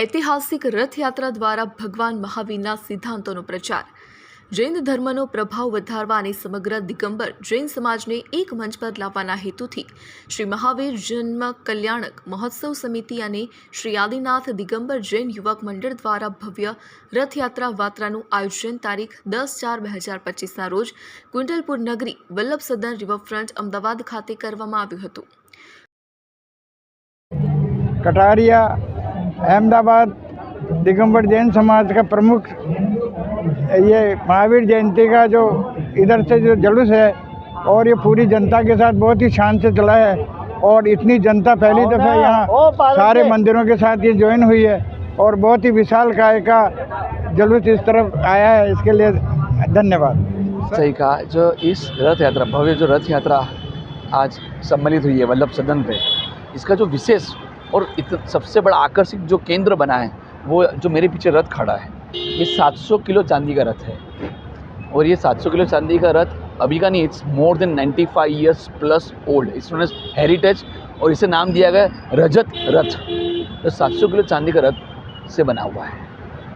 ઐતિહાસિક રથયાત્રા દ્વારા ભગવાન મહાવીરના સિદ્ધાંતોનો પ્રચાર. જૈન ધર્મનો પ્રભાવ વધારવા અને સમગ્ર દિગંબર જૈન સમાજને એક મંચ પર લાવવાના હેતુથી શ્રી મહાવીર જન્મ કલ્યાણક મહોત્સવ સમિતિ અને શ્રી આદિનાથ દિગંબર જૈન યુવક મંડળ દ્વારા ભવ્ય રથયાત્રા વાત્રાનું આયોજન તારીખ દસ ચાર બે હજાર પચીસના રોજ કુંડલપુર નગરી વલ્લભ સદન રિવરફ્રન્ટ અમદાવાદ ખાતે કરવામાં આવ્યું હતું. કટારિયા अहमदाबाद दिगंबर जैन समाज का प्रमुख ये महावीर जयंती का जो इधर से जो जुलूस है और ये पूरी जनता के साथ बहुत ही शान से चला है और इतनी जनता पहली दफ़ा यहाँ सारे मंदिरों के साथ ये ज्वाइन हुई है और बहुत ही विशाल काय का जुलूस इस तरफ़ आया है इसके लिए धन्यवाद। सही कहा जो इस रथ यात्रा भव्य जो रथ यात्रा आज सम्मिलित हुई है वल्लभ सदन पे इसका जो विशेष और सबसे बड़ा आकर्षक जो केंद्र बना है, वो जो मेरे पीछे रथ खड़ा है, ये 700 किलो चांदी का रथ है। और ये 700 किलो चांदी का रथ अभी का नहीं it's more than 95 years plus old age heritage और इसे नाम दिया गया रजत रथ। तो 700 किलो चांदी का रथ से बना हुआ है।